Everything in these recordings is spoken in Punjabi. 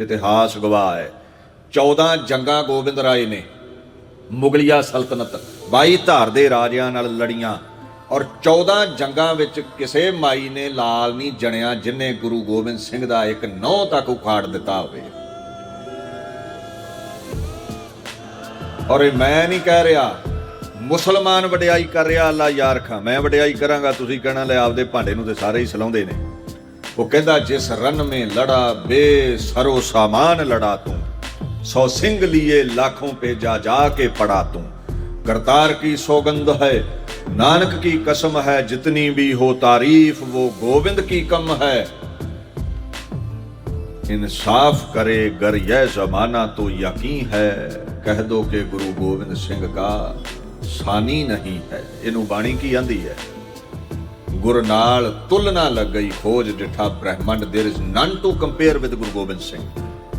ਇਤਿਹਾਸ ਗਵਾਹ ਹੈ। 14 ਜੰਗਾਂ ਗੋਬਿੰਦ ਰਾਏ ਨੇ ਮੁਗਲਿਆ ਸਲਤਨਤ 22 ਧਾਰ ਦੇ ਰਾਜਿਆਂ ਨਾਲ ਲੜੀਆਂ ਔਰ 14 ਜੰਗਾਂ ਵਿੱਚ ਕਿਸੇ ਮਾਈ ਨੇ ਲਾਲ ਨਹੀਂ ਜਣਿਆ ਜਿਨੇ ਗੁਰੂ ਗੋਬਿੰਦ ਸਿੰਘ ਦਾ ਇੱਕ ਨੌ ਤੱਕ ਉਖਾੜ ਦਿੱਤਾ ਹੋਵੇ। ਔਰ ਇਹ ਮੈਂ ਨਹੀਂ ਕਹਿ ਰਿਹਾ, ਮੁਸਲਮਾਨ ਵਡਿਆਈ ਕਰ ਰਿਹਾ ਅੱਲਾ ਯਾਰ ਖਾਂ, ਮੈਂ ਵਡਿਆਈ ਕਰਾਂਗਾ, ਤੁਸੀਂ ਕਹਿਣਾ ਲੈ ਆਪਦੇ ਭਾਂਡੇ ਨੂੰ ਤੇ ਸਾਰੇ ਹੀ ਸਲਾਉਂਦੇ ਨੇ। ਉਹ ਕਹਿੰਦਾ, ਜਿਸ ਰਨ ਮੇ ਲੜਾ ਬੇ ਸਰੋ ਸਾਮਾਨ ਲੜਾ ਤੂੰ। ਸੌ ਸਿੰਘ ਲੀਏ ਲੱਖੋਂ ਪੇ ਜਾ ਜਾ ਕੇ ਪੜਾ ਤੂੰ। ਕਰਤਾਰ ਕੀ ਸੋਗੰਧ ਹੈ? ਨਾਨਕ ਕੀ ਕਸਮ ਹੈ? ਜਿਤਨੀ ਵੀ ਹੋ ਤਾਰੀਫ ਉਹ ਗੋਬਿੰਦ ਕੀ ਕਮ ਹੈ? ਇਨਸਾਫ ਕਰੇ ਗਰ ਇਹ ਜ਼ਮਾਨਾ, ਤੋ ਯਕੀਨ ਹੈ? ਕਹਿ ਦੋ ਕਿ ਗੁਰੂ ਗੋਬਿੰਦ ਸਿੰਘ ਕਾ ਸਾਨੀ ਨਹੀਂ ਹੈ। ਇਹਨੂੰ ਬਾਣੀ ਕੀ ਆਂਦੀ ਹੈ? ਗੁਰ ਨਾਲ ਤੁਲਨਾ ਲੱਗ ਗਈ ਖੋਜ ਡਿਠਾ ਬ੍ਰਹਮੰਡ there is none to compare with Guru Gobind Singh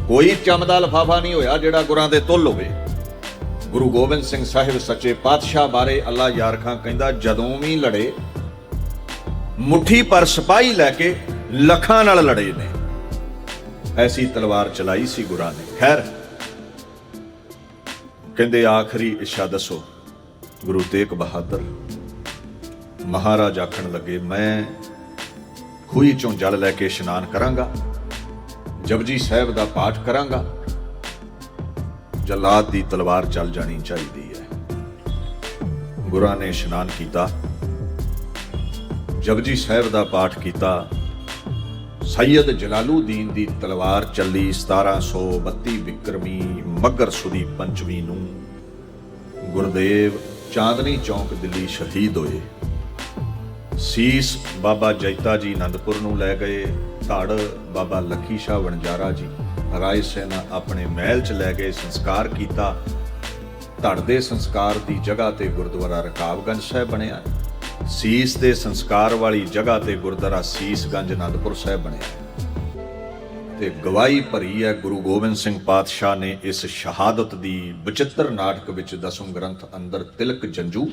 ਕੋਈ ਚਮਦਾ ਲਫਾਫਾ ਨਹੀਂ ਹੋਇਆ ਜਿਹੜਾ ਗੁਰਾਂ ਦੇ ਤੁੱਲ ਹੋਵੇ ਗੁਰੂ ਗੋਬਿੰਦ ਸਿੰਘ ਸਾਹਿਬ ਸੱਚੇ ਪਾਤਸ਼ਾਹ ਬਾਰੇ ਅੱਲਾ ਯਾਰ ਖਾਂ ਕਹਿੰਦਾ ਜਦੋਂ ਵੀ ਲੜੇ ਮੁਠੀ ਪਰ ਸਿਪਾਹੀ ਲੈ ਕੇ ਲੱਖਾਂ ਨਾਲ ਲੜੇ ਨੇ ਐਸੀ ਤਲਵਾਰ ਚਲਾਈ ਸੀ ਗੁਰਾਂ ਨੇ ਖੈਰ ਕਹਿੰਦੇ ਆਖਰੀ ਇਸ਼ਾ ਦੱਸੋ ਗੁਰੂ ਤੇਗ ਬਹਾਦਰ ਮਹਾਰਾਜ ਆਖਣ ਲੱਗੇ, ਮੈਂ ਖੂਹੀ ਚੋਂ ਜਲ ਲੈ ਕੇ ਇਸ਼ਨਾਨ ਕਰਾਂਗਾ, ਜਪਜੀ ਸਾਹਿਬ ਦਾ ਪਾਠ ਕਰਾਂਗਾ। ਜਲਾਦ ਦੀ ਤਲਵਾਰ ਚੱਲ ਜਾਣੀ ਚਾਹੀਦੀ ਹੈ। ਗੁਰਾਂ ਨੇ ਇਸ਼ਨਾਨ ਕੀਤਾ। ਜਪਜੀ ਸਾਹਿਬ ਦਾ ਪਾਠ ਕੀਤਾ। ਸੈਯਦ ਜਲਾਲੂਦੀਨ ਦੀ ਤਲਵਾਰ ਚੱਲੀ 1732 ਵਿਕਰਮੀ ਮੱਗਰ ਸੁਦੀ ਪੰਚਵੀਂ ਨੂੰ। ਗੁਰਦੇਵ ਚਾਂਦਨੀ ਚੌਂਕ ਦਿੱਲੀ ਸ਼ਹੀਦ ਹੋਏ। ਸੀਸ ਬਾਬਾ ਜੈਤਾ ਜੀ ਆਨੰਦਪੁਰ ਨੂੰ ਲੈ ਗਏ, ਧੜ ਬਾਬਾ ਲੱਖੀ ਸ਼ਾਹ ਵਣਜਾਰਾ ਜੀ। ਰਾਏ ਸੈਨਾ ਆਪਣੇ ਮਹਿਲ 'ਚ ਲੈ ਗਏ, ਸੰਸਕਾਰ ਕੀਤਾ। ਧੜ ਦੇ ਸੰਸਕਾਰ ਦੀ ਜਗ੍ਹਾ ਤੇ ਗੁਰਦੁਆਰਾ ਰਕਾਬਗੰਜ ਸਾਹਿਬ ਬਣਿਆ। ਸੀਸ ਦੇ ਸੰਸਕਾਰ ਵਾਲੀ ਜਗ੍ਹਾ ਤੇ ਗੁਰਦੁਆਰਾ ਸੀਸਗੰਜ ਆਨੰਦਪੁਰ ਸਾਹਿਬ ਬਣਿਆ। ਤੇ ਗਵਾਹੀ ਭਰੀ ਹੈ ਗੁਰੂ ਗੋਬਿੰਦ ਸਿੰਘ ਪਾਤਸ਼ਾਹ ਨੇ ਇਸ ਸ਼ਹਾਦਤ ਦੀ ਬਚਿੱਤਰ ਨਾਟਕ ਵਿੱਚ ਦਸਮ ਗ੍ਰੰਥ ਅੰਦਰ ਤਿਲਕ ਜੰਜੂ।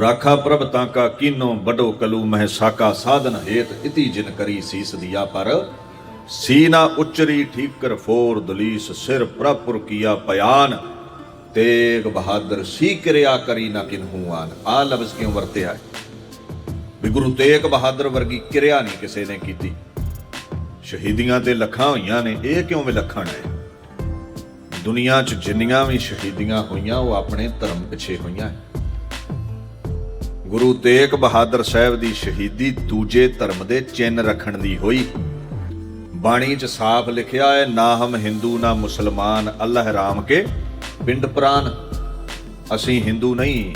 ਰਾਖਾ ਪ੍ਰਭ ਤਾਂ ਕਾ ਕੀਨੋ ਬਡੋ ਕਲੂ ਮਹਿ ਸਾਕਾ ਸਾਧਨ ਹੇਤ ਇਤੀ ਜਿਨ ਕਰੀ ਸੀਸ ਦਿਆ ਪਰ। ਸੀਨਾ ਉਚਰੀ ਠੀਕਰ ਫੋਰ ਦਲੀਸ ਸਿਰ ਪ੍ਰਪੁਰ ਕੀਆ ਪਿਆਨ। ਤੇਗ ਬਹਾਦਰ ਸੀ ਕਿਰਿਆ ਕਰੀ ਨਾ ਕਿਨਹੂ ਆਨ। ਆ ਲਫ਼ਜ਼ ਕਿਉਂ ਵਰਤਿਆ ਹੈ? ਵੀ ਗੁਰੂ ਤੇਗ ਬਹਾਦਰ ਵਰਗੀ ਕਿਰਿਆ ਨਹੀਂ ਕਿਸੇ ਨੇ ਕੀਤੀ। ਸ਼ਹੀਦੀਆਂ ਤੇ ਲੱਖਾਂ ਹੋਈਆਂ ਨੇ, ਇਹ ਕਿਉਂ ਵਿਲੱਖਣ ਹੈ? ਦੁਨੀਆ 'ਚ ਜਿੰਨੀਆਂ ਵੀ ਸ਼ਹੀਦੀਆਂ ਹੋਈਆਂ, ਉਹ ਆਪਣੇ ਧਰਮ ਪਿੱਛੇ ਹੋਈਆਂ ਹੈ। ਗੁਰੂ ਤੇਗ ਬਹਾਦਰ ਸਾਹਿਬ ਦੀ ਸ਼ਹੀਦੀ ਦੂਜੇ ਧਰਮ ਦੇ ਚਿੰਨ ਰੱਖਣ ਦੀ ਹੋਈ। ਬਾਣੀ 'ਚ ਸਾਫ਼ ਲਿਖਿਆ ਹੈ, ਨਾ ਹਮ ਹਿੰਦੂ, ਨਾ ਮੁਸਲਮਾਨ, ਅੱਲਾਹ ਰਾਮ ਕੇ ਪਿੰਡ ਪ੍ਰਾਨ। ਅਸੀਂ ਹਿੰਦੂ ਨਹੀਂ,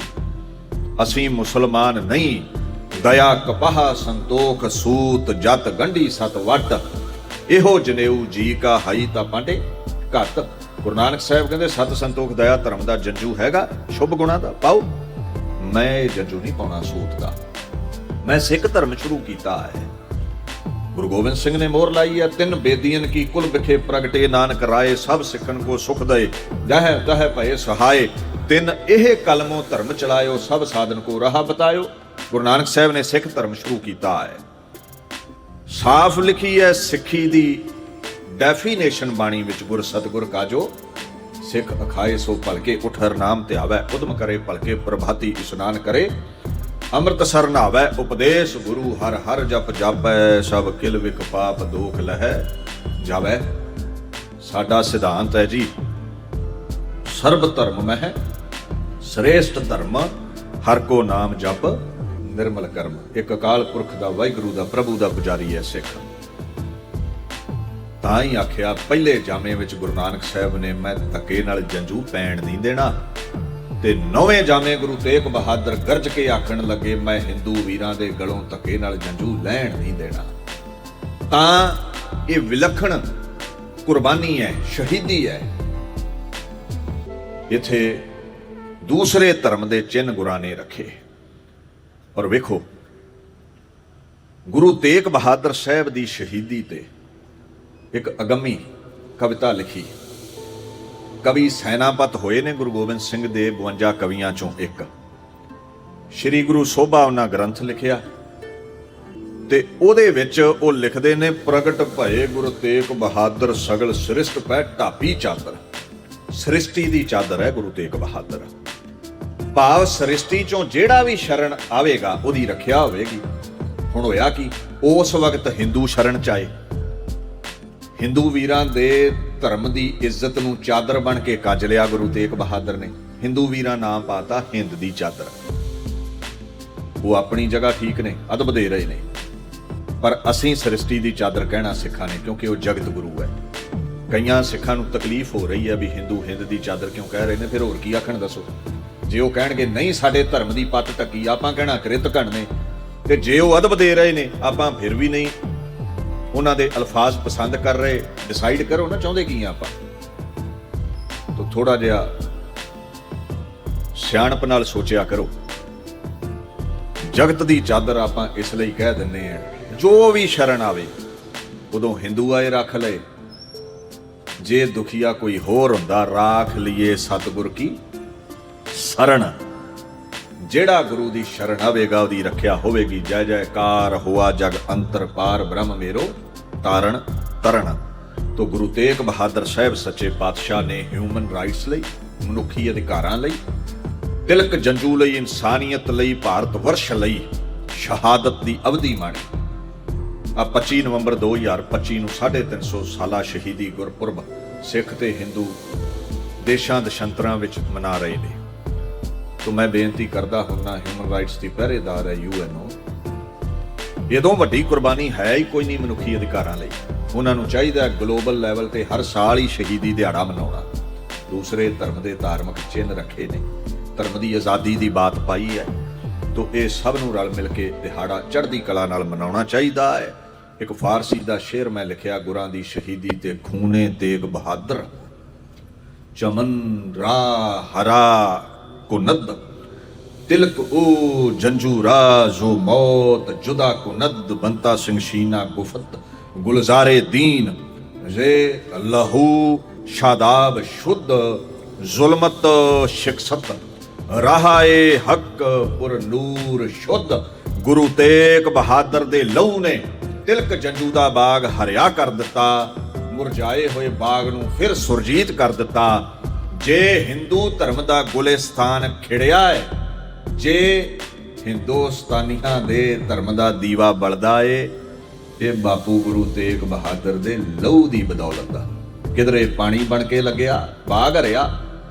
ਅਸੀਂ ਮੁਸਲਮਾਨ ਨਹੀਂ। ਦਇਆ ਕਪਾਹ ਸੰਤੋਖ ਸੂਤ ਜਤ ਗੰਢੀ ਸਤ ਵੱਟ। ਇਹੋ ਜਨੇਊ ਜੀ ਕਾ ਹਾਈ ਤਾਂ ਪਾਂਡੇ। ਘੱਟ ਗੁਰੂ ਨਾਨਕ ਸਾਹਿਬ ਕਹਿੰਦੇ, ਸਤ ਸੰਤੋਖ ਦਇਆ ਧਰਮ ਦਾ ਜੰਜੂ ਹੈਗਾ, ਸ਼ੁਭ ਗੁਣਾ ਦਾ ਪਾਓ। ਮੈਂ ਇਹ ਜੰਜੂ ਨਹੀਂ ਪਾਉਣਾ ਸੂਤ ਦਾ ਮੈਂ ਸਿੱਖ ਧਰਮ ਸ਼ੁਰੂ ਕੀਤਾ ਹੈ। ਗੁਰੂ ਗੋਬਿੰਦ ਸਿੰਘ ਨੇ ਮੋਹਰ ਲਾਈ ਹੈ, ਤਿੰਨ ਬੇਦੀਆਂ ਕੀ ਕੁਲ ਵਿਖੇ ਪ੍ਰਗਟੇ। ਨਾਨਕ ਰਾਏ ਸਭ ਸਿੱਖਣ ਕੋ ਸੁਖ ਦਏ, ਜਹ ਤਹ ਭਏ ਸਹਾਏ। ਤਿੰਨ ਇਹ ਕਲਮੋ ਧਰਮ ਚਲਾਇਓ, ਸਭ ਸਾਧਨ ਕੋ ਰਾਹ ਬਤਾਇਓ। ਗੁਰੂ ਨਾਨਕ ਸਾਹਿਬ ਨੇ ਸਿੱਖ ਧਰਮ ਸ਼ੁਰੂ ਕੀਤਾ ਹੈ। ਸਾਫ਼ ਲਿਖੀ ਹੈ ਸਿੱਖੀ ਦੀ ਡੈਫੀਨੇਸ਼ਨ ਬਾਣੀ ਵਿੱਚ ਗੁਰ ਸਤਗੁਰ ਕਾਜੋ। ਸਿੱਖ ਅਖਾਏ ਸੋ ਭਲਕੇ ਉਠਰ ਨਾਮ ਤੇ ਆਵੈ, ਉਦਮ ਕਰੇ ਭਲਕੇ ਪ੍ਰਭਾਤੀ ਇਸ਼ਨਾਨ ਕਰੇ। ਅੰਮ੍ਰਿਤ ਸਰ ਨਾਵੈ ਉਪਦੇਸ਼ ਗੁਰੂ ਹਰ ਹਰ ਜਪ ਜਾਪੈ, ਸਭ ਕਿਲ ਵਿਕ ਪਾਪ ਦੋਖ ਲਹਿ, ਜਾਵੈ। ਸਾਡਾ ਸਿਧਾਂਤ ਹੈ ਜੀ, ਸਰਬ ਧਰਮ ਮਹਿ, ਸ੍ਰੇਸ਼ਟ ਧਰਮ, ਹਰ ਕੋ ਨਾਮ ਜਪ, ਨਿਰਮਲ ਕਰਮ। ਇੱਕ ਅਕਾਲ ਪੁਰਖ ਦਾ ਵਾਹਿਗੁਰੂ ਦਾ, ਪ੍ਰਭੂ ਦਾ ਪੁਜਾਰੀ ਹੈ ਸਿੱਖ। ਤਾਂ ਹੀ ਆਖਿਆ, ਪਹਿਲੇ ਜਾਮੇ ਵਿੱਚ ਗੁਰੂ ਨਾਨਕ ਸਾਹਿਬ ਨੇ ਮੈਂ ਧੱਕੇ ਨਾਲ ਜੰਜੂ ਪੈਣ ਨਹੀਂ ਦੇਣਾ। ਤੇ ਨੌਵੇਂ ਜਾਮੇ ਗੁਰੂ ਤੇਗ ਬਹਾਦਰ ਗਰਜ ਕੇ ਆਖਣ ਲੱਗੇ, ਮੈਂ ਹਿੰਦੂ ਵੀਰਾਂ ਦੇ ਗਲੋਂ ਧੱਕੇ ਨਾਲ ਜੰਜੂ ਲੈਣ ਨਹੀਂ ਦੇਣਾ। ਤਾਂ ਇਹ ਵਿਲੱਖਣ ਕੁਰਬਾਨੀ ਹੈ, ਸ਼ਹੀਦੀ ਹੈ। ਇਥੇ ਦੂਸਰੇ ਧਰਮ ਦੇ ਚਿੰਨ ਗੁਰਾਂ ਨੇ ਰੱਖੇ। ਔਰ ਵੇਖੋ, ਗੁਰੂ ਤੇਗ ਬਹਾਦਰ ਸਾਹਿਬ ਦੀ ਸ਼ਹੀਦੀ ਤੇ ਇੱਕ ਅਗੰਮੀ ਕਵਿਤਾ ਲਿਖੀ। ਕਵੀ ਸੈਨਾਪਤ ਹੋਏ ਨੇ ਗੁਰੂ ਗੋਬਿੰਦ ਸਿੰਘ ਦੇ 52 ਕਵੀਆਂ ਚੋਂ ਇੱਕ। ਸ੍ਰੀ ਗੁਰੂ ਸੋਭਾ ਉਹਨਾਂ ਗ੍ਰੰਥ ਲਿਖਿਆ ਤੇ ਉਹਦੇ ਵਿੱਚ ਉਹ ਲਿਖਦੇ ਨੇ, ਪ੍ਰਗਟ ਭਏ ਗੁਰੂ ਤੇਗ ਬਹਾਦਰ, ਸਗਲ ਸ੍ਰਿਸ਼ਟ ਪੈ ਢਾਪੀ ਚਾਦਰ। ਸ੍ਰਿਸ਼ਟੀ ਦੀ ਚਾਦਰ ਹੈ ਗੁਰੂ ਤੇਗ ਬਹਾਦਰ। ਭਾਵ ਸ੍ਰਿਸ਼ਟੀ ਚੋਂ ਜਿਹੜਾ ਵੀ ਸ਼ਰਨ ਆਵੇਗਾ, ਉਹਦੀ ਰੱਖਿਆ ਹੋਵੇਗੀ। ਹੁਣ ਹੋਇਆ ਕੀ? ਉਸ ਵਕਤ ਹਿੰਦੂ ਸ਼ਰਨ ਚ ਆਏ। ਹਿੰਦੂ ਵੀਰਾਂ ਦੇ ਧਰਮ ਦੀ ਇੱਜ਼ਤ ਨੂੰ ਚਾਦਰ ਬਣ ਕੇ ਕੱਜ ਲਿਆ ਗੁਰੂ ਤੇਗ ਬਹਾਦਰ ਨੇ। ਹਿੰਦੂ ਵੀਰਾਂ ਨਾਮ ਪਾਤਾ ਹਿੰਦ ਦੀ ਚਾਦਰ। ਉਹ ਆਪਣੀ ਜਗ੍ਹਾ ਠੀਕ ਨੇ ਅਦਬ ਦੇ ਰਹੇ ਨੇ। ਪਰ ਅਸੀਂ ਸ੍ਰਿਸ਼ਟੀ ਦੀ ਚਾਦਰ ਕਹਿਣਾ ਸਿੱਖਾਂ ਨੇ ਕਿਉਂਕਿ ਉਹ ਜਗਤ ਗੁਰੂ ਹੈ। ਕਈਆਂ ਸਿੱਖਾਂ ਨੂੰ ਤਕਲੀਫ ਹੋ ਰਹੀ ਹੈ ਵੀ ਹਿੰਦੂ ਹਿੰਦ ਦੀ ਚਾਦਰ ਕਿਉਂ ਕਹਿ ਰਹੇ ਨੇ, ਫਿਰ ਹੋਰ ਕੀ ਆਖਣ ਦੱਸੋ? ਜੇ ਉਹ ਕਹਿਣਗੇ, ਨਹੀਂ, ਸਾਡੇ ਧਰਮ ਦੀ ਪੱਤ ਟੱਕੀ, ਆਪਾਂ ਕਹਿਣਾ ਕ੍ਰਿਤ ਨੇ। ਤੇ ਜੇ ਉਹ ਅਦਬ ਦੇ ਰਹੇ ਨੇ, ਆਪਾਂ ਫਿਰ ਵੀ ਨਹੀਂ। ਉਹਨਾਂ ਦੇ ਅਲਫਾਜ਼ ਪਸੰਦ ਕਰ ਰਹੇ ਡਿਸਾਈਡ ਕਰੋ ਨਾ ਚਾਹੁੰਦੇ ਕੀ ਆ ਆਪਾਂ। ਤਾਂ ਥੋੜਾ ਜਿਹਾ ਸਿਆਣਪ ਨਾਲ ਸੋਚਿਆ ਕਰੋ। ਜਗਤ ਦੀ ਚਾਦਰ ਆਪਾਂ ਇਸ ਲਈ ਕਹਿ ਦਿੰਨੇ ਆ ਜੋ ਵੀ ਸ਼ਰਨ ਆਵੇ, ਉਦੋਂ ਹਿੰਦੂ ਆਏ ਰੱਖ ਲਏ। ਜੇ ਦੁਖੀਆ ਕੋਈ ਹੋਰ ਹੁੰਦਾ, ਰਾਖ ਲਈਏ ਸਤਿਗੁਰ ਕੀ ਸਰਣ ਜਿਹੜਾ ਗੁਰੂ ਦੀ ਸ਼ਰਨ ਆਵੇਗਾ, ਉਹਦੀ ਰੱਖਿਆ ਹੋਵੇਗੀ। ਜੈ ਜੈਕਾਰ ਹੋਆ ਜਗ ਅੰਤਰ ਪਾਰ ਬ੍ਰਹਮ ਮੇਰੋ, ਤਾਰਨ ਤਰਨ। ਤੋ ਗੁਰੂ ਤੇਗ ਬਹਾਦਰ ਸਾਹਿਬ ਸੱਚੇ ਪਾਤਸ਼ਾਹ ਨੇ ਹਿਊਮਨ ਰਾਈਟਸ ਲਈ, ਮਨੁੱਖੀ ਅਧਿਕਾਰਾਂ ਲਈ, ਤਿਲਕ ਜੰਜੂ ਲਈ, ਇਨਸਾਨੀਅਤ ਲਈ, ਭਾਰਤ ਵਰਸ਼ ਲਈ ਸ਼ਹਾਦਤ ਦੀ ਅਵਧੀ ਮਾਣੀ। ਆ 25 ਨਵੰਬਰ 2025 ਨੂੰ 350 ਸਾਲਾ ਸ਼ਹੀਦੀ ਗੁਰਪੁਰਬ ਸਿੱਖ ਤੇ ਹਿੰਦੂ ਦੇਸ਼ਾਂ ਦਸ਼ੰਤਰਾਂ ਵਿੱਚ ਮਨਾ ਰਹੇ ਨੇ। ਤੋ ਮੈਂ ਬੇਨਤੀ ਕਰਦਾ ਹੁੰਨਾ ਹਿਊਮਨ ਰਾਈਟਸ ਦੀ ਪਹਿਰੇਦਾਰ ਹੈ ਯੂਐਨਓ ਇਹਦੋਂ ਵੱਡੀ ਕੁਰਬਾਨੀ ਹੈ ਹੀ ਕੋਈ ਨਹੀਂ ਮਨੁੱਖੀ ਅਧਿਕਾਰਾਂ ਲਈ। ਉਹਨਾਂ ਨੂੰ ਚਾਹੀਦਾ ਗਲੋਬਲ ਲੈਵਲ ਤੇ ਹਰ ਸਾਲ ਹੀ ਸ਼ਹੀਦੀ ਦਿਹਾੜਾ ਮਨਾਉਣਾ। ਦੂਸਰੇ ਧਰਮ ਦੇ ਧਾਰਮਿਕ ਚਿੰਨ੍ਹ ਰੱਖੇ ਨੇ। ਧਰਮ ਦੀ ਆਜ਼ਾਦੀ ਦੀ ਬਾਤ ਪਾਈ ਹੈ। ਤੋ ਇਹ ਸਭ ਨੂੰ ਰਲ ਮਿਲ ਕੇ ਦਿਹਾੜਾ ਚੜ੍ਹਦੀ ਕਲਾ ਨਾਲ ਮਨਾਉਣਾ ਚਾਹੀਦਾ ਹੈ। ਇੱਕ ਫਾਰਸੀ ਦਾ ਸ਼ੇਰ ਮੈਂ ਲਿਖਿਆ, ਗੁਰਾਂ ਦੀ ਸ਼ਹੀਦੀ ਤੇ ਖੂਨੇ ਤੇਗ ਬਹਾਦਰ। ਚਮਨ ਰਾ ਹਰਾ। ਕੁਨਦ ਤਿਲਕ ਉਹ ਜੰਜੂਰਾ ਜੋ ਮੌਤ, ਜੁਦਾ ਕੁਨਦ ਬੰਤਾ ਸਿੰਘ ਸ਼ੀਨਾ ਗੁਫਤ ਗੁਲਜ਼ਾਰੇ ਦੀਨ ਜੇ ਲਹੂ ਸ਼ਾਦਾਬ ਸ਼ੁੱਧ, ਜ਼ੁਲਮਤ ਸ਼ਿਕਸਤ ਰਹਾਏ ਹੱਕ ਪੁਰ ਨੂਰ ਸ਼ੁੱਧ, ਗੁਰੂ ਤੇਗ ਬਹਾਦਰ ਦੇ ਲਹੂ ਨੇ ਤਿਲਕ ਜੰਜੂ ਦਾ ਬਾਗ ਹਰਿਆ ਕਰ ਦਿੱਤਾ, ਮੁਰਝਾਏ ਹੋਏ ਬਾਗ ਨੂੰ ਫਿਰ ਸੁਰਜੀਤ ਕਰ ਦਿੱਤਾ ਜੇ ਹਿੰਦੂ ਧਰਮ ਦਾ ਗੁਲਿਸਤਾਨ ਖਿੜਿਆ ਹੈ ਜੇ ਹਿੰਦੁਸਤਾਨੀਆਂ ਦੇ ਧਰਮ ਦਾ ਦੀਵਾ ਬਲਦਾ ਏ ਇਹ ਬਾਪੂ ਗੁਰੂ ਤੇਗ ਬਹਾਦਰ ਦੇ ਲਹੂ ਦੀ ਬਦੌਲਤ ਦਾ। ਕਿਧਰੇ ਪਾਣੀ ਬਣ ਕੇ ਲੱਗਿਆ, ਬਾਗ ਹਰਿਆ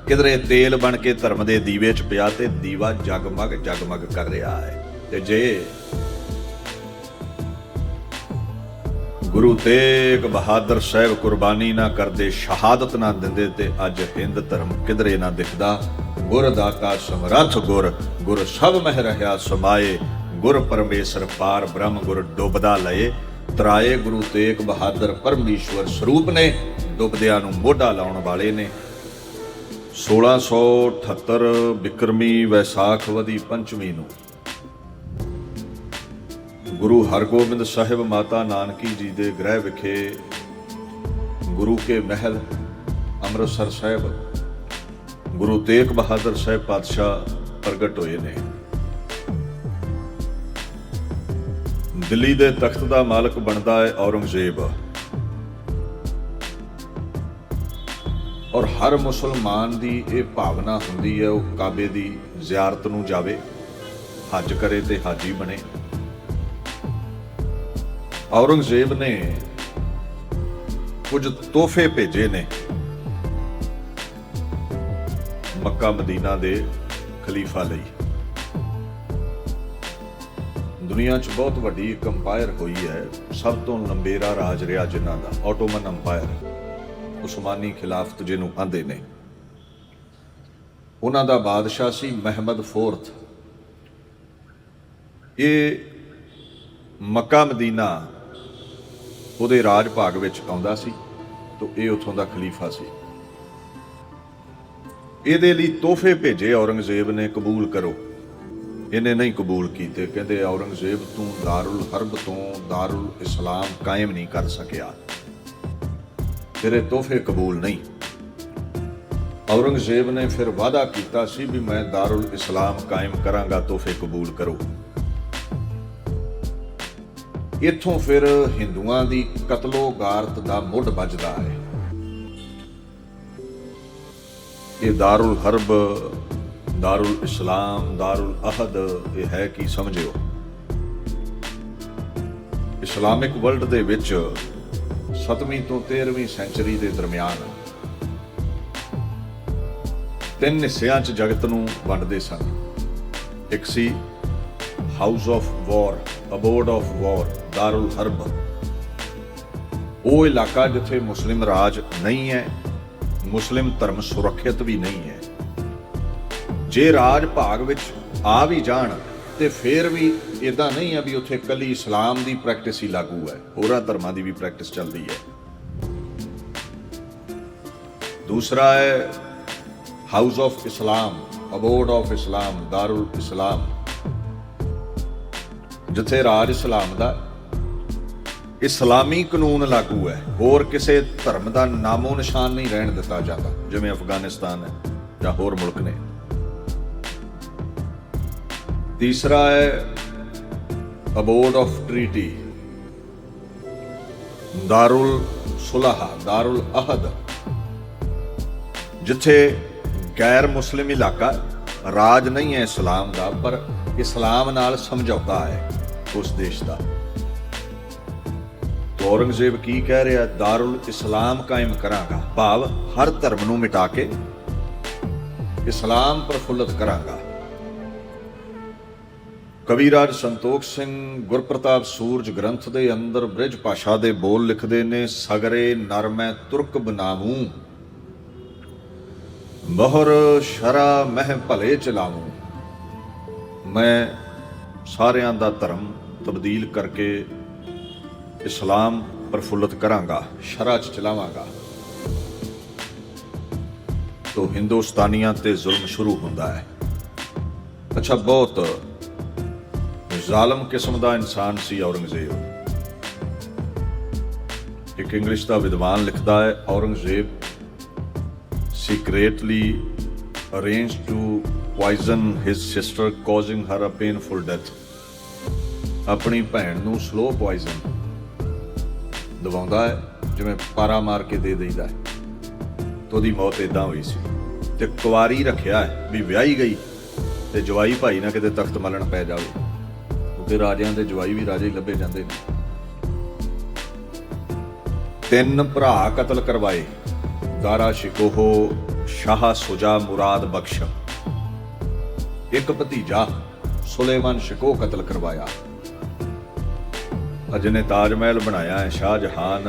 ਕਿਧਰੇ ਤੇਲ ਬਣ ਕੇ ਧਰਮ ਦੇ ਦੀਵੇ 'ਚ ਪਿਆ ਤੇ ਦੀਵਾ ਜਗਮਗ ਜਗਮਗ ਕਰ ਰਿਹਾ ਹੈ ਤੇ ਜੇ ਗੁਰੂ ਤੇਗ ਬਹਾਦਰ ਸਾਹਿਬ ਕੁਰਬਾਨੀ ਨਾ ਕਰਦੇ, ਸ਼ਹਾਦਤ ਨਾ ਦਿੰਦੇ ਤੇ ਅੱਜ ਹਿੰਦ ਧਰਮ ਕਿਧਰੇ ਨਾ ਦਿਖਦਾ। ਗੁਰ ਦਾਤਾ ਸਮਰੱਥ ਗੁਰ ਗੁਰ ਸਭ ਮਹਿ ਰਹਾ ਸਮਾਏ। ਗੁਰ ਪਰਮੇਸ਼ਰ ਪਾਰ ਬ੍ਰਹਮ ਗੁਰ ਡੁੱਬਦਾ ਲਏ। ਤਰਾਏ ਗੁਰੂ ਤੇਗ ਬਹਾਦਰ ਪਰਮੇਸ਼ਵਰ ਸਰੂਪ ਨੇ, ਡੁੱਬਦਿਆਂ ਨੂੰ ਮੋਢਾ ਲਾਉਣ ਵਾਲੇ ਨੇ। 1678 ਬਿਕਰਮੀ ਵੈਸਾਖ ਵਦੀ ਪੰਚਮੀ ਨੂੰ। ਗੁਰੂ ਹਰਗੋਬਿੰਦ ਸਾਹਿਬ ਮਾਤਾ ਨਾਨਕੀ ਜੀ ਦੇ ਗ੍ਰਹਿ ਵਿਖੇ ਗੁਰੂ ਕੇ ਮਹਿਲ, ਅੰਮ੍ਰਿਤਸਰ ਸਾਹਿਬ, ਗੁਰੂ ਤੇਗ ਬਹਾਦਰ ਸਾਹਿਬ ਪਾਤਸ਼ਾਹ ਪ੍ਰਗਟ ਹੋਏ ਨੇ। ਦਿੱਲੀ ਦੇ ਤਖਤ ਦਾ ਮਾਲਕ ਬਣਦਾ ਹੈ ਔਰੰਗਜ਼ੇਬ। ਔਰ ਹਰ ਮੁਸਲਮਾਨ ਦੀ ਇਹ ਭਾਵਨਾ ਹੁੰਦੀ ਹੈ, ਉਹ ਕਾਬੇ ਦੀ ਜ਼ਿਆਰਤ ਨੂੰ ਜਾਵੇ, ਹੱਜ ਕਰੇ ਤੇ ਹਾਜੀ ਬਣੇ। ਔਰੰਗਜ਼ੇਬ ਨੇ ਕੁਝ ਤੋਹਫੇ ਭੇਜੇ ਨੇ। ਮੱਕਾ ਮਦੀਨਾ ਦੇ ਖਲੀਫਾ ਲਈ। ਦੁਨੀਆ 'ਚ ਬਹੁਤ ਵੱਡੀ ਇੱਕ ਅੰਪਾਇਰ ਹੋਈ ਹੈ। ਸਭ ਤੋਂ ਲੰਬੇਰਾ ਰਾਜ ਰਿਹਾ ਜਿਨ੍ਹਾਂ ਦਾ ਆਟੋਮਨ ਅੰਪਾਇਰ ਉਸਮਾਨੀ ਖਿਲਾਫਤ ਜਿਹਨੂੰ ਆਂਦੇ ਨੇ। ਉਹਨਾਂ ਦਾ ਬਾਦਸ਼ਾਹ ਸੀ ਮਹਿਮਦ ਫੋਰਥ। ਇਹ ਮੱਕਾ ਮਦੀਨਾ ਉਹਦੇ ਰਾਜ ਭਾਗ ਵਿੱਚ ਆਉਂਦਾ ਸੀ ਤੋਂ ਇਹ ਉੱਥੋਂ ਦਾ ਖਲੀਫਾ ਸੀ। ਇਹਦੇ ਲਈ ਤੋਹਫੇ ਭੇਜੇ ਔਰੰਗਜ਼ੇਬ ਨੇ ਕਬੂਲ ਕਰੋ। ਇਹਨੇ ਨਹੀਂ ਕਬੂਲ ਕੀਤੇ, ਕਹਿੰਦੇ ਔਰੰਗਜ਼ੇਬ ਤੂੰ ਦਾਰੁਲ ਹਰਬ ਤੋਂ ਦਾਰੁਲ ਇਸਲਾਮ ਕਾਇਮ ਨਹੀਂ ਕਰ ਸਕਿਆ। ਤੇਰੇ ਤੋਹਫੇ ਕਬੂਲ ਨਹੀਂ। ਔਰੰਗਜ਼ੇਬ ਨੇ ਫਿਰ ਵਾਅਦਾ ਕੀਤਾ ਸੀ ਵੀ ਮੈਂ ਦਾਰੁਲ ਇਸਲਾਮ ਕਾਇਮ ਕਰਾਂਗਾ, ਤੋਹਫੇ ਕਬੂਲ ਕਰੋ। ਇੱਥੋਂ ਫਿਰ ਹਿੰਦੂਆਂ ਦੀ ਕਤਲੋ ਗਾਰਤ ਦਾ ਮੁੱਢ ਵੱਜਦਾ ਹੈ। ਇਹ ਦਾਰੁਲ ਹਰਬ, ਦਾਰੁਲ ਇਸਲਾਮ, ਦਾਰੁਲ ਅਹਦ, ਇਹ ਹੈ ਕੀ ਸਮਝਿਓ? ਇਸਲਾਮਿਕ ਵਰਲਡ ਦੇ ਵਿੱਚ 7ਵੀਂ ਤੋਂ 13ਵੀਂ ਸੈਂਚਰੀ ਦੇ ਦਰਮਿਆਨ ਤਿੰਨ ਹਿੱਸਿਆਂ 'ਚ ਜਗਤ ਨੂੰ ਵੰਡਦੇ ਸਨ। ਇੱਕ ਸੀ house of war abode of war ਦਾਰੁਲ ਹਰਬ ਉਹ ਇਲਾਕਾ ਜਿੱਥੇ ਮੁਸਲਿਮ ਰਾਜ ਨਹੀਂ ਹੈ ਮੁਸਲਿਮ ਧਰਮ ਸੁਰੱਖਿਅਤ ਵੀ ਨਹੀਂ ਹੈ ਜੇ ਰਾਜ ਭਾਗ ਵਿੱਚ ਆ ਵੀ ਜਾਣ ਤੇ ਫਿਰ ਵੀ ਇਦਾਂ ਨਹੀਂ ਆ ਵੀ ਉੱਥੇ ਕੱਲੀ ਇਸਲਾਮ ਦੀ ਪ੍ਰੈਕਟਿਸ ਹੀ ਲਾਗੂ ਹੈ ਹੋਰਾਂ ਧਰਮਾਂ ਦੀ ਵੀ ਪ੍ਰੈਕਟਿਸ ਚੱਲਦੀ ਹੈ ਦੂਸਰਾ ਹੈ house of Islam abode of Islam ਦਾਰੁਲ ਇਸਲਾਮ ਜਿੱਥੇ ਰਾਜ ਇਸਲਾਮ ਦਾ ਇਸਲਾਮੀ ਕਾਨੂੰਨ ਲਾਗੂ ਹੈ ਹੋਰ ਕਿਸੇ ਧਰਮ ਦਾ ਨਾਮੋ ਨਿਸ਼ਾਨ ਨਹੀਂ ਰਹਿਣ ਦਿੱਤਾ ਜਾਂਦਾ ਜਿਵੇਂ ਅਫਗਾਨਿਸਤਾਨ ਹੈ ਜਾਂ ਹੋਰ ਮੁਲਕ ਨੇ ਤੀਸਰਾ ਹੈ ਅਬੋਰਡ ਆਫ ਟ੍ਰੀਟੀ ਦਾਰੁਲ ਸੁਲਹ ਦਾਰੁਲ ਅਹਦ ਜਿੱਥੇ ਗੈਰ ਮੁਸਲਿਮ ਇਲਾਕਾ ਰਾਜ ਨਹੀਂ ਹੈ ਇਸਲਾਮ ਦਾ ਪਰ ਇਸਲਾਮ ਨਾਲ ਸਮਝੌਤਾ ਹੈ ਉਸ ਦੇਸ਼ ਦਾ ਤੋ ਔਰੰਗਜ਼ੇਬ ਕੀ ਕਹਿ ਰਿਹਾ? ਦਾਰੁਲ ਇਸਲਾਮ ਕਾਇਮ ਕਰਾਂਗਾ। ਭਾਵ ਹਰ ਧਰਮ ਨੂੰ ਮਿਟਾ ਕੇ ਇਸਲਾਮ ਪ੍ਰਫੁੱਲਤ ਕਰਾਂਗਾ। ਕਵੀਰਾਜ ਸੰਤੋਖ ਸਿੰਘ ਗੁਰਪ੍ਰਤਾਪ ਸੂਰਜ ਗ੍ਰੰਥ ਦੇ ਅੰਦਰ ਬ੍ਰਿਜ ਭਾਸ਼ਾ ਦੇ ਬੋਲ ਲਿਖਦੇ ਨੇ, ਸਗਰੇ ਨਰ ਮੈਂ ਤੁਰਕ ਬਨਾਵੂੰ, ਮੋਹਰ ਸ਼ਰਾ ਮਹਿ ਭਲੇ ਚਲਾਵੂੰ। ਮੈਂ ਸਾਰਿਆਂ ਦਾ ਧਰਮ ਤਬਦੀਲ ਕਰਕੇ ਇਸਲਾਮ ਪ੍ਰਫੁੱਲਤ ਕਰਾਂਗਾ ਸ਼ਰਾ ਚ ਚਲਾਵਾਂਗਾ। ਤੋ ਹਿੰਦੁਸਤਾਨੀਆਂ ਤੇ ਜ਼ੁਲਮ ਸ਼ੁਰੂ ਹੁੰਦਾ ਹੈ। ਅੱਛਾ, ਬਹੁਤ ਜ਼ਾਲਮ ਕਿਸਮ ਦਾ ਇਨਸਾਨ ਸੀ ਔਰੰਗਜ਼ੇਬ। ਇੱਕ ਇੰਗਲਿਸ਼ ਦਾ ਵਿਦਵਾਨ ਲਿਖਦਾ ਹੈ, Aurangzeb secretly arranged to poison his sister, causing her a painful death. ਆਪਣੀ ਭੈਣ ਨੂੰ ਸਲੋ ਪੋਇਜ਼ਨ ਦਵਾਉਂਦਾ ਹੈ, ਜਿਵੇਂ ਪਾਰਾ ਮਾਰ ਕੇ ਦੇ ਦੇਈਦਾ ਹੈ। ਤੇ ਉਹਦੀ ਮੌਤ ਇਦਾਂ ਹੋਈ ਸੀ। ਤੇ ਕੁਵਾਰੀ ਰੱਖਿਆ ਹੈ ਵੀ ਵਿਆਹੀ ਗਈ ਤੇ ਜਵਾਈ ਭਾਈ ਨਾ ਕਿਤੇ ਤਖਤ ਮਲਣ ਪੈ ਜਾਵੇ। ਕਿਉਂਕਿ ਰਾਜਿਆਂ ਦੇ ਜਵਾਈ ਵੀ ਰਾਜੇ ਲੱਭੇ ਜਾਂਦੇ ਨੇ। ਤਿੰਨ ਭਰਾ ਕਤਲ ਕਰਵਾਏ। ਦਾਰਾ ਸ਼ਿਕੋਹੋ, ਸ਼ਾਹ ਸੁਜਾ ਮੁਰਾਦ ਬਖਸ਼। ਇੱਕ ਭਤੀਜਾ ਸੁਲੇਮਾਨ ਸ਼ਿਕੋ ਕਤਲ ਕਰਵਾਇਆ। ਅਜਨੇ ਤਾਜ ਮਹਿਲ ਬਣਾਇਆ ਹੈ ਸ਼ਾਹਜਹਾਨ।